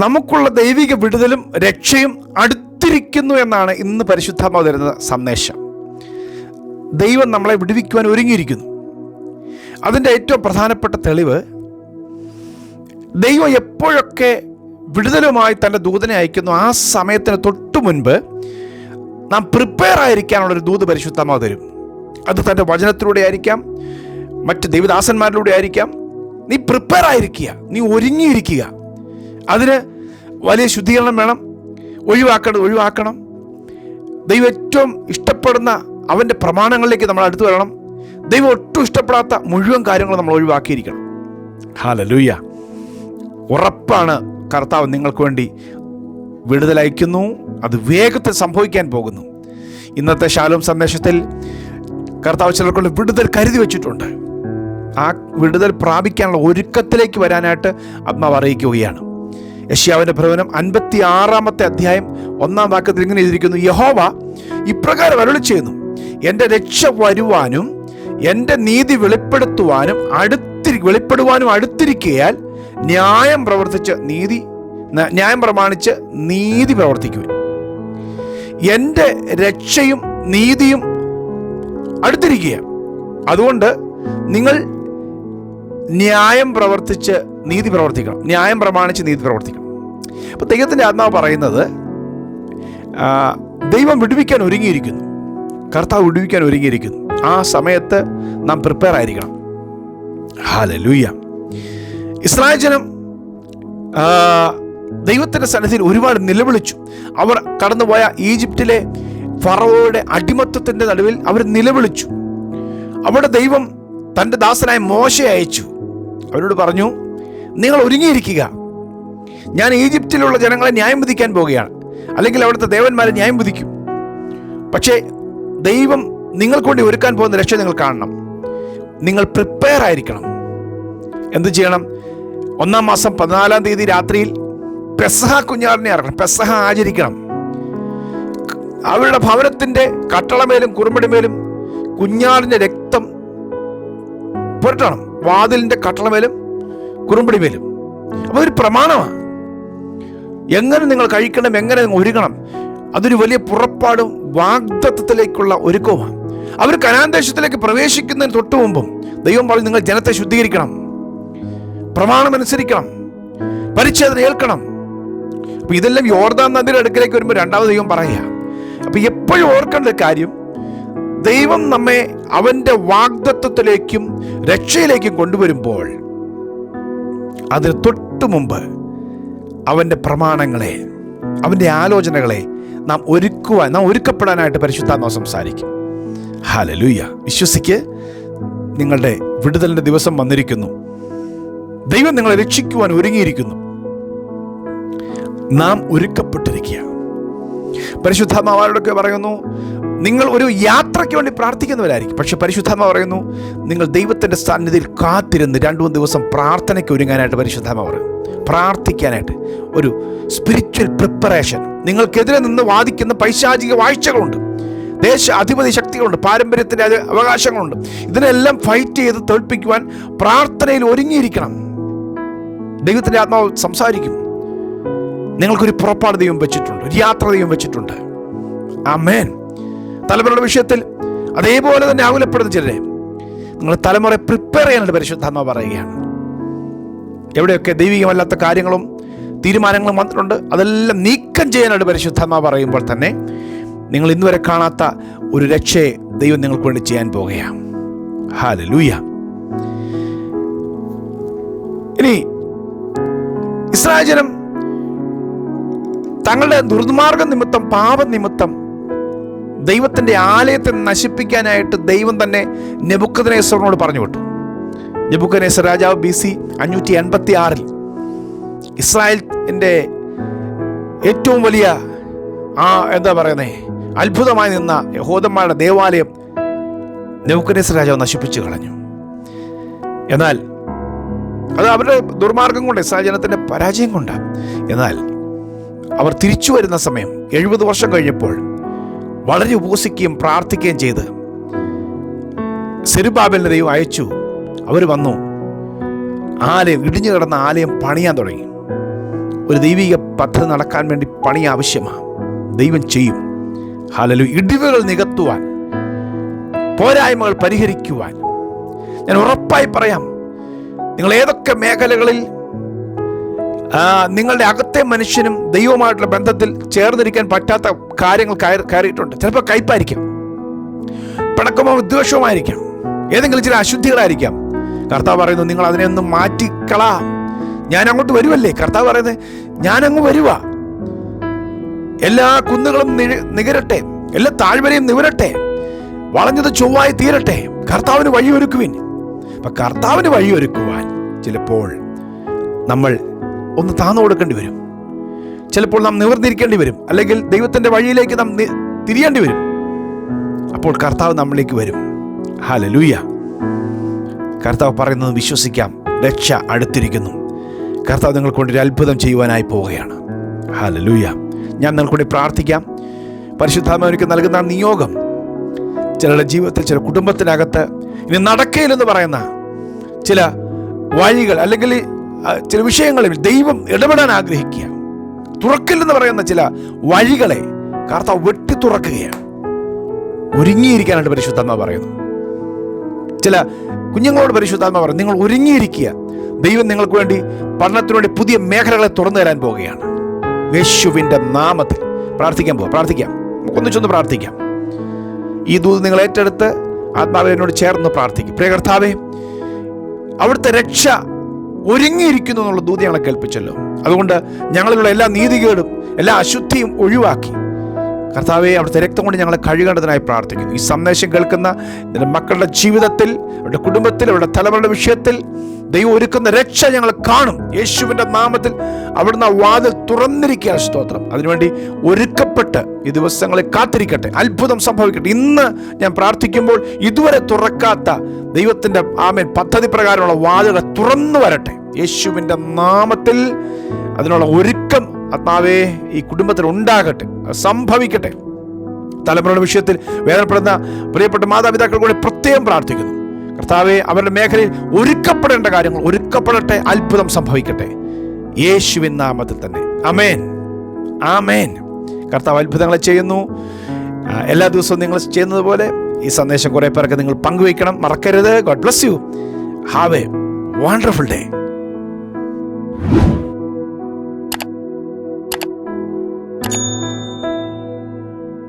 നമുക്കുള്ള ദൈവിക വിടുതലും രക്ഷയും അടുത്തിരിക്കുന്നു എന്നാണ് ഇന്ന് പരിശുദ്ധാത്മാവ് തരുന്ന സന്ദേശം. ദൈവം നമ്മളെ വിടുവിക്കുവാൻ ഒരുങ്ങിയിരിക്കുന്നു. അതിന്റെ ഏറ്റവും പ്രധാനപ്പെട്ട തെളിവ് ദൈവം എപ്പോഴൊക്കെ വിടുതലുമായി തന്റെ ദൂതനെ അയക്കുന്നു ആ സമയത്തിന് തൊട്ടു മുൻപ് നാം പ്രിപ്പയർ ആയിരിക്കാനുള്ളൊരു ദൂത് പരിശുദ്ധമാവ് തരും. അത് തന്റെ വചനത്തിലൂടെ ആയിരിക്കാം മറ്റ് ദൈവദാസന്മാരിലൂടെ ആയിരിക്കാം. നീ പ്രിപ്പയർ ആയിരിക്കുക നീ ഒരുങ്ങിയിരിക്കുക. അതിന് വലിയ ശുദ്ധീകരണം വേണം. ഒഴിവാക്കേണ്ടത് ഒഴിവാക്കണം. ദൈവം ഏറ്റവും ഇഷ്ടപ്പെടുന്ന അവന്റെ പ്രമാണങ്ങളിലേക്ക് നമ്മൾ അടുത്ത് വരണം. ദൈവം ഒട്ടും ഇഷ്ടപ്പെടാത്ത മുഴുവൻ കാര്യങ്ങളും നമ്മൾ ഒഴിവാക്കിയിരിക്കണം. ഹാലലൂയ്യ ഉറപ്പാണ് കർത്താവ് നിങ്ങൾക്ക് വേണ്ടി വിടുതലയക്കുന്നു അത് വേഗത്തിൽ സംഭവിക്കാൻ പോകുന്നു. ഇന്നത്തെ ശാലോം സന്ദേശത്തിൽ കർത്താവ് ചിലർക്കുള്ള വിടുതൽ കരുതി വെച്ചിട്ടുണ്ട്. ആ വിടുതൽ പ്രാപിക്കാനുള്ള ഒരുക്കത്തിലേക്ക് വരാനായിട്ട് ആത്മാവ് അറിയിക്കുകയാണ്. യഷ്യാവിന്റെ പ്രവചനം അൻപത്തി ആറാമത്തെ അധ്യായം ഒന്നാം വാക്യത്തിൽ ഇങ്ങനെ എഴുതിയിരിക്കുന്നു യഹോവ ഇപ്രകാരം അരുളി ചെയ്യുന്നു എന്റെ രക്ഷ വരുവാനും എന്റെ നീതി വെളിപ്പെടുത്തുവാനും അടുത്തിരി വെളിപ്പെടുവാനും അടുത്തിരിക്കയാൽ ന്യായം പ്രവർത്തിച്ച് നീതി ന്യായം പ്രമാണിച്ച് നീതി പ്രവർത്തിക്കുവാൻ. എന്റെ രക്ഷയും നീതിയും അടുത്തിരിക്കുക അതുകൊണ്ട് നിങ്ങൾ ന്യായം പ്രവർത്തിച്ച് നീതി പ്രവർത്തിക്കണം. ന്യായം പ്രമാണിച്ച് നീതി പ്രവർത്തിക്കണം. അപ്പോൾ ദൈവത്തിന്റെ ആത്മാവ് പറയുന്നത് ദൈവം വിടുവിക്കാൻ ഒരുങ്ങിയിരിക്കുന്നു. കർത്താവ് വിടുവിക്കാൻ ഒരുങ്ങിയിരിക്കുന്നു. ആ സമയത്ത് നാം പ്രിപ്പയർ ആയിരിക്കണം. ഹാലലൂയ ഇസ്രായേൽ ജനം ദൈവത്തിന്റെ സന്നിധിയിൽ ഒരുപാട് നിലവിളിച്ചു. അവർ കടന്നുപോയ ഈജിപ്തിലെ ഫറവോയുടെ അടിമത്വത്തിന്റെ നടുവിൽ അവർ നിലവിളിച്ചു. അവിടെ ദൈവം തന്റെ ദാസനായ മോശയെ അയച്ചു. അവരോട് പറഞ്ഞു നിങ്ങൾ ഒരുങ്ങിയിരിക്കുക. ഞാൻ ഈജിപ്തിലുള്ള ജനങ്ങളെ ന്യായം വിധിക്കാൻ പോവുകയാണ്. അല്ലെങ്കിൽ അവിടുത്തെ ദേവന്മാരെ ന്യായം വിധിക്കും. പക്ഷേ ദൈവം നിങ്ങൾക്ക് വേണ്ടി ഒരുക്കാൻ പോകുന്ന രക്ഷ നിങ്ങൾ കാണണം. നിങ്ങൾ പ്രിപ്പയർ ആയിരിക്കണം. എന്ത് ചെയ്യണം? ഒന്നാം മാസം പതിനാലാം തീയതി രാത്രിയിൽ പെസഹ കുഞ്ഞാറിനെ ഇറക്കണം. പെസഹ ആചരിക്കണം. അവരുടെ ഭവനത്തിന്റെ കട്ടളമേലും കുറുമ്പടിമേലും കുഞ്ഞാടിന്റെ രക്തം പുരട്ടണം. വാതിലിന്റെ കട്ടളമേലും കുറുമ്പടിമേലും അപ്പോൾ ഒരു പ്രമാണമാണ്. എങ്ങനെ നിങ്ങൾ കഴിക്കണം എങ്ങനെ നിങ്ങൾ ഒരുങ്ങണം അതൊരു വലിയ പുറപ്പാടും വാഗ്ദത്വത്തിലേക്കുള്ള ഒരുക്കവുമാണ്. അവർ കനാന്തേശത്തിലേക്ക് പ്രവേശിക്കുന്നതിന് തൊട്ട് മുമ്പും ദൈവം പറഞ്ഞു നിങ്ങൾ ജനത്തെ ശുദ്ധീകരിക്കണം പ്രമാണമനുസരിക്കണം പരിച്ഛേദന ഏൽക്കണം. അപ്പൊ ഇതെല്ലാം യോർദാൻ നദിയുടെ അടുക്കിലേക്ക് വരുമ്പോൾ രണ്ടാമത് ദൈവം പറയുക. അപ്പൊ എപ്പോഴും ഓർക്കേണ്ട കാര്യം ദൈവം നമ്മെ അവന്റെ വാഗ്ദത്വത്തിലേക്കും രക്ഷയിലേക്കും കൊണ്ടുവരുമ്പോൾ അതിന് തൊട്ടു മുമ്പ് അവന്റെ പ്രമാണങ്ങളെ അവന്റെ ആലോചനകളെ നാം ഒരുക്കുവാൻ നാം ഒരുക്കപ്പെടാനായിട്ട് പരിശുദ്ധാത്മാവ് സംസാരിക്കും. ഹാലലൂയ വിശ്വസിക്ക് നിങ്ങളുടെ വിടുതലിന്റെ ദിവസം വന്നിരിക്കുന്നു. ദൈവം നിങ്ങളെ രക്ഷിക്കുവാൻ ഒരുങ്ങിയിരിക്കുന്നു. നാം ഒരുക്കപ്പെട്ടിരിക്കുക പരിശുദ്ധാത്മാവാരോടൊക്കെ പറയുന്നു നിങ്ങൾ ഒരു യാത്രയ്ക്ക് വേണ്ടി പ്രാർത്ഥിക്കുന്നവരായിരിക്കും. പക്ഷെ പരിശുദ്ധാത്മ പറയുന്നു നിങ്ങൾ ദൈവത്തിന്റെ സന്നിധിയിൽ കാത്തിരുന്ന് രണ്ടു മൂന്ന് ദിവസം പ്രാർത്ഥനയ്ക്ക് ഒരുങ്ങാനായിട്ട് പരിശുദ്ധാത്മ പറയും പ്രാർത്ഥിക്കാനായിട്ട്. ഒരു സ്പിരിച്വൽ പ്രിപ്പറേഷൻ നിങ്ങൾക്കെതിരെ നിന്ന് വാദിക്കുന്ന പൈശാചിക വാഴ്ചകളുണ്ട്. ദേശ അധിപതി ശക്തികളുണ്ട്. പാരമ്പര്യത്തിന്റെ അവകാശങ്ങളുണ്ട്. ഇതിനെല്ലാം ഫൈറ്റ് ചെയ്ത് തോൽപ്പിക്കുവാൻ പ്രാർത്ഥനയിൽ ഒരുങ്ങിയിരിക്കണം. ദൈവത്തിന്റെ ആത്മാവ് സംസാരിക്കും. നിങ്ങൾക്കൊരു പുറപ്പാട് ദൈവം വെച്ചിട്ടുണ്ട്. ഒരു യാത്ര ദൈവം വെച്ചിട്ടുണ്ട്. ആ മേൻ തലമുറയുടെ വിഷയത്തിൽ അതേപോലെ തന്നെ ആകുലപ്പെടുന്ന ചിലരെ നിങ്ങൾ തലമുറ പ്രിപ്പയർ ചെയ്യാനായിട്ട് പരിശുദ്ധാത്മ പറയുകയാണ്. എവിടെയൊക്കെ ദൈവികമല്ലാത്ത കാര്യങ്ങളും തീരുമാനങ്ങളും വന്നിട്ടുണ്ട് അതെല്ലാം നീക്കം ചെയ്യാനായിട്ട് പരിശുദ്ധാത്മ പറയുമ്പോൾ തന്നെ നിങ്ങൾ ഇന്നുവരെ കാണാത്ത ഒരു രക്ഷയെ ദൈവം നിങ്ങൾക്ക് വേണ്ടി ചെയ്യാൻ പോകുകയാണ്. ഹാല ലൂയ ഇനി ഇസ്രായേൽ ജനം തങ്ങളുടെ ദുർമാർഗ നിമിത്തം പാപ നിമിത്തം ദൈവത്തിന്റെ ആലയത്തെ നശിപ്പിക്കാനായിട്ട് ദൈവം തന്നെ നെബുക്കദനേശ്വറിനോട് പറഞ്ഞു വിട്ടു. നെബുക്കനേശ്വർ രാജാവ് ബി സി അഞ്ഞൂറ്റി എൺപത്തി ആറിൽ ഇസ്രായേലിന്റെ ഏറ്റവും വലിയ ആ എന്താ പറയുന്നേ അത്ഭുതമായി നിന്ന യഹോദന്മാരുടെ ദേവാലയം നെബുക്കനേശ്വർ രാജാവ് നശിപ്പിച്ചു കളഞ്ഞു. എന്നാൽ അത് അവരുടെ ദുർമാർഗം കൊണ്ട് ഇസ്രായേൽ പരാജയം കൊണ്ടാണ്. എന്നാൽ അവർ തിരിച്ചു വരുന്ന സമയം എഴുപത് വർഷം കഴിഞ്ഞപ്പോൾ വളരെ ഉപസിക്കുകയും പ്രാർത്ഥിക്കുകയും ചെയ്ത് സെരുബാബലിനെ ദൈവം അയച്ചു. അവർ വന്നു. ആലയം ഇടിഞ്ഞു കിടന്ന ആലയം പണിയാൻ തുടങ്ങി. ഒരു ദൈവിക പദ്ധതി നടക്കാൻ വേണ്ടി പണി ആവശ്യമാണ് ദൈവം ചെയ്യും. ഹാലലു ഇടിവുകൾ നികത്തുവാൻ പോരായ്മകൾ പരിഹരിക്കുവാൻ. ഞാൻ ഉറപ്പായി പറയാം നിങ്ങൾ ഏതൊക്കെ മേഖലകളിൽ നിങ്ങളുടെ അകത്തെ മനുഷ്യനും ദൈവമായിട്ടുള്ള ബന്ധത്തിൽ ചേർന്നിരിക്കാൻ പറ്റാത്ത കാര്യങ്ങൾ കയറി കയറിയിട്ടുണ്ട്. ചിലപ്പോൾ കയ്പായിരിക്കാം. പിണക്കമോ വിദ്വേഷവുമായിരിക്കാം. ഏതെങ്കിലും ചില അശുദ്ധികളായിരിക്കാം. കർത്താവ് പറയുന്നു നിങ്ങൾ അതിനെ ഒന്ന് മാറ്റിക്കളാ. ഞാൻ അങ്ങോട്ട് വരുമല്ലേ കർത്താവ് പറയുന്നത് ഞാനങ്ങ് വരുക എല്ലാ കുന്നുകളും നികരട്ടെ. എല്ലാ താഴ്വരയും നിവരട്ടെ. വളഞ്ഞത് ചൊവ്വായി തീരട്ടെ. കർത്താവിന് വഴിയൊരുക്കുവിൻ. അപ്പം കർത്താവിന് വഴിയൊരുക്കുവാൻ ചിലപ്പോൾ നമ്മൾ ഒന്ന് താന്നു കൊടുക്കേണ്ടി വരും. ചിലപ്പോൾ നാം നിവർന്നിരിക്കേണ്ടി വരും. അല്ലെങ്കിൽ ദൈവത്തിന്റെ വഴിയിലേക്ക് നാം തിരിയേണ്ടി വരും. അപ്പോൾ കർത്താവ് നമ്മളിലേക്ക് വരും. ഹാല ലൂയ കർത്താവ് പറയുന്നത് വിശ്വസിക്കാം. രക്ഷ അടുത്തിരിക്കുന്നു. കർത്താവ് നിങ്ങൾക്ക് വേണ്ടി ഒരു അത്ഭുതം ചെയ്യുവാനായി പോവുകയാണ്. ഹാല ലൂയ ഞാൻ നിങ്ങൾക്ക് വേണ്ടി പ്രാർത്ഥിക്കാം. പരിശുദ്ധാത്മാവിനിക്ക് നൽകുന്ന നിയോഗം. ചിലരുടെ ജീവിതത്തിൽ ചില കുടുംബത്തിനകത്ത് ഇനി നടക്കയിലെന്ന് പറയുന്ന ചില വഴികൾ അല്ലെങ്കിൽ ചില വിഷയങ്ങളിൽ ദൈവം ഇടപെടാൻ ആഗ്രഹിക്കുക. തുറക്കില്ലെന്ന് പറയുന്ന ചില വഴികളെ കർത്താവ് വെട്ടി തുറക്കുകയാണ്. ഒരുങ്ങിയിരിക്കാനായിട്ട് പരിശുദ്ധാത്മ പറയുന്നു. ചില കുഞ്ഞുങ്ങളോട് പരിശുദ്ധാത്മ പറയും നിങ്ങൾ ഒരുങ്ങിയിരിക്കുക. ദൈവം നിങ്ങൾക്ക് വേണ്ടി പഠനത്തിനു വേണ്ടി പുതിയ മേഖലകളെ തുറന്നു തരാൻ പോവുകയാണ്. യേശുവിന്റെ നാമത്തിൽ. പ്രാർത്ഥിക്കാൻ പോവാം പ്രാർത്ഥിക്കാം. ഒന്നിച്ചൊന്ന് പ്രാർത്ഥിക്കാം. ഈ ദൂത് നിങ്ങൾ ഏറ്റെടുത്ത് ആത്മാവിനോട് ചേർന്ന് പ്രാർത്ഥിക്കും. പ്രിയ കർത്താവേ അവിടുത്തെ രക്ഷ ഒരുങ്ങിയിരിക്കുന്നു എന്നുള്ള ദൂത് ഞങ്ങളെ കേൾപ്പിച്ചല്ലോ. അതുകൊണ്ട് ഞങ്ങളിലുള്ള എല്ലാ നീതികേടും എല്ലാ അശുദ്ധിയും ഒഴിവാക്കി. കർത്താവെ അവിടുത്തെ രക്തം കൊണ്ട് ഞങ്ങളെ കഴുകേണ്ടതിനായി പ്രാർത്ഥിക്കുന്നു. ഈ സന്ദേശം കേൾക്കുന്ന മക്കളുടെ ജീവിതത്തിൽ അവരുടെ കുടുംബത്തിൽ അവരുടെ തലമുറയുടെ വിഷയത്തിൽ ദൈവം ഒരുക്കുന്ന രക്ഷ ഞങ്ങൾ കാണും. യേശുവിന്റെ നാമത്തിൽ അവിടുന്ന് വാതിൽ തുറന്നിരിക്കുക സ്തോത്രം. അതിനുവേണ്ടി ഒരുക്കപ്പെട്ട് ഈ ദിവസങ്ങളെ കാത്തിരിക്കട്ടെ. അത്ഭുതം സംഭവിക്കട്ടെ. ഇന്ന് ഞാൻ പ്രാർത്ഥിക്കുമ്പോൾ ഇതുവരെ തുറക്കാത്ത ദൈവത്തിന്റെ ആമേൻ പദ്ധതി പ്രകാരമുള്ള വാതിലുകൾ തുറന്നു വരട്ടെ. യേശുവിന്റെ നാമത്തിൽ അതിനുള്ള ഒരുക്കം ആത്മാവേ ഈ കുടുംബത്തിൽ ഉണ്ടാകട്ടെ സംഭവിക്കട്ടെ. തലമുറയുടെ വിഷയത്തിൽ വേദനപ്പെടുന്ന പ്രിയപ്പെട്ട മാതാപിതാക്കൾ കൂടി പ്രത്യേകം പ്രാർത്ഥിക്കുന്നു. കർത്താവെ അവരുടെ മേഖലയിൽ ഒരുക്കപ്പെടേണ്ട കാര്യങ്ങൾ ഒരുക്കപ്പെടട്ടെ അത്ഭുതം സംഭവിക്കട്ടെ. യേശുവിൻ നാമത്തിൽ തന്നെ. അമേൻ ആമേൻ. കർത്താവ് അത്ഭുതങ്ങളെ ചെയ്യുന്നു. എല്ലാ ദിവസവും നിങ്ങൾ ചെയ്യുന്നത് പോലെ ഈ സന്ദേശം കുറേ പേർക്ക് നിങ്ങൾ പങ്കുവയ്ക്കണം. മറക്കരുത്. God bless you have a wonderful day